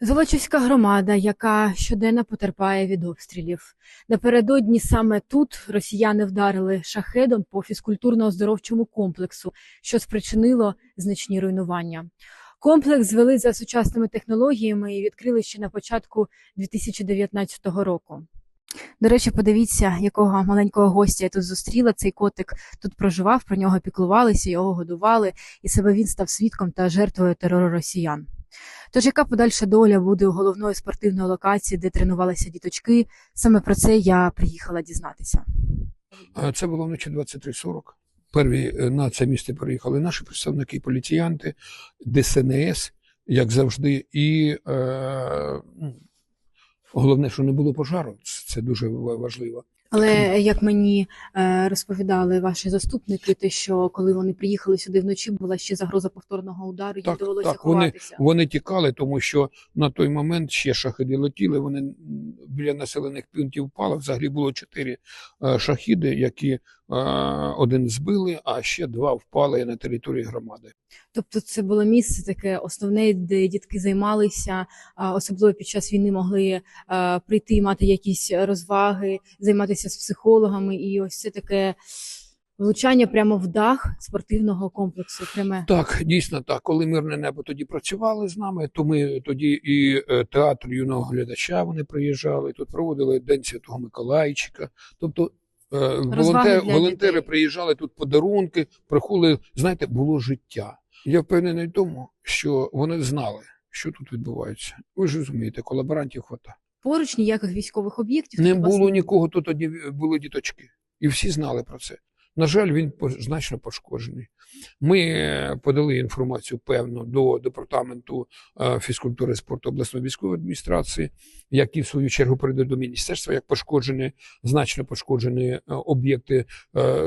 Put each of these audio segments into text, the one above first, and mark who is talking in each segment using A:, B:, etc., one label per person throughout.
A: Золочівська громада, яка щоденно потерпає від обстрілів. Напередодні саме тут росіяни вдарили шахедом по фізкультурно-оздоровчому комплексу, що спричинило значні руйнування. Комплекс звели за сучасними технологіями і відкрили ще на початку 2019 року. До речі, подивіться, якого маленького гостя я тут зустріла. Цей котик тут проживав, про нього піклувалися, його годували, і себе він став свідком та жертвою терору росіян. Тож, яка подальша доля буде у головної спортивної локації, де тренувалися діточки? Саме про це я приїхала дізнатися.
B: Це було вночі 23.40. Перві е, на це місце приїхали наші представники, поліціянти, ДСНС, як завжди, і е, головне, що не було пожару. Це дуже важливо.
A: Але як мені е, розповідали ваші заступники, те, що коли вони приїхали сюди вночі, була ще загроза повторного удару, їм довелося
B: так, вони-
A: ховатися.
B: Вони тікали, тому що на той момент ще шахіди летіли. Вони біля населених пунктів впали. Взагалі було чотири е, шахіди, які один збили, а ще два впали на території громади.
A: Тобто, це було місце таке основне, де дітки займалися, особливо під час війни могли прийти, мати якісь розваги, займатися з психологами, і ось це таке влучання прямо в дах спортивного комплексу. Пряме
B: Так, дійсно так. Коли мирне небо тоді працювали з нами, то ми тоді і е, театр юного глядача вони приїжджали. Тут проводили День Святого Миколайчика. Тобто е, волонтери
A: дітей.
B: приїжджали тут подарунки, приходили. Знаєте, було життя. Я впевнений в тому, що вони знали, що тут відбувається. Ви ж розумієте, колаборантів хвата.
A: поруч ніяких військових об'єктів
B: Не було нікого, тут одні були діточки. І всі знали про це. На жаль, він значно пошкоджений. Ми е, подали інформацію певно до департаменту е, фізкультури і спорту обласної військової адміністрації, які в свою чергу передають до міністерства, як пошкоджені, значно пошкоджені е, об'єкти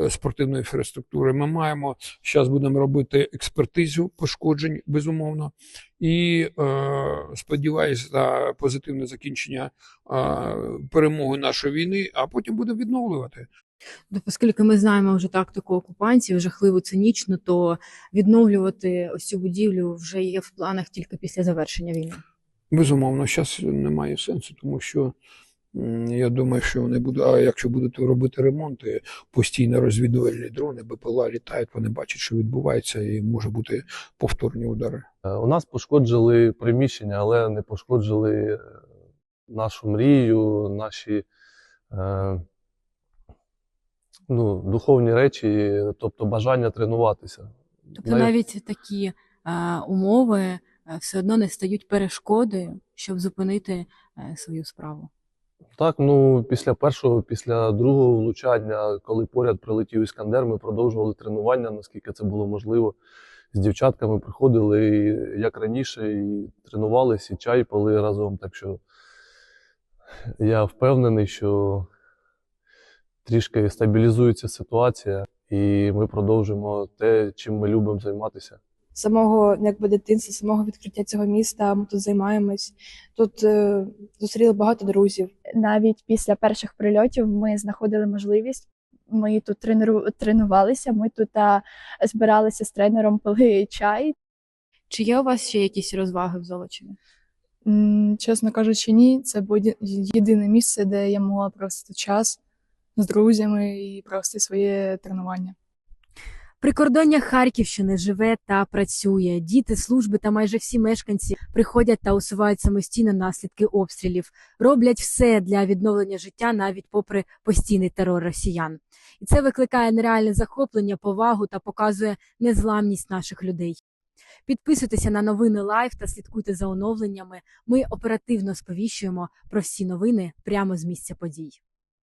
B: спортивної інфраструктури. Ми маємо зараз будемо робити експертизу пошкоджень, безумовно. І е, сподіваюся на позитивне закінчення е, перемоги нашої війни, а потім будемо відновлювати.
A: Оскільки ми знаємо вже тактику окупантів, жахливу цинічну, то відновлювати ось цю будівлю вже є в планах тільки після завершення війни.
B: Безумовно, зараз немає сенсу, тому що я думаю, що вони будуть. А якщо будуть робити ремонти, постійно розвідувальні дрони, БПЛА літають, вони бачать, що відбувається, і може бути повторні удари.
C: Е, У нас пошкоджили приміщення, але не пошкоджили е, нашу мрію, наші е, ну, духовні речі, тобто бажання тренуватися.
A: Тобто
C: Навіть-
A: навіть такі е, умови е, все одно не стають перешкодою, щоб зупинити е, свою справу.
C: Так, ну після першого, після другого влучання, коли поряд прилетів іскандер, ми продовжували тренування, наскільки це було можливо. З дівчатками приходили, і, як раніше, і тренувалися, і чай пили разом. Так що я впевнений, що трішки стабілізується ситуація, і ми продовжимо те, чим ми любимо займатися.
D: Самого якби дитинства, самого відкриття цього міста ми тут займаємось. Тут е, зустріли багато друзів.
E: навіть після перших прильотів ми знаходили можливість. Ми тут тренеру... тренувалися, ми тут а, збиралися з тренером, пили чай.
A: Чи є у вас ще якісь розваги в Золочеві?
D: М, Чесно кажучи, ні, це було єдине місце, де я могла провести час з друзями і провести своє тренування.
A: Прикордоння Харківщини живе та працює. Діти, служби та майже всі мешканці приходять та усувають самостійно наслідки обстрілів, роблять все для відновлення життя навіть попри постійний терор росіян. І це викликає нереальне захоплення, повагу та показує незламність наших людей. Підписуйтеся на новини Лайв та слідкуйте за оновленнями. Ми оперативно сповіщуємо про всі новини прямо з місця подій.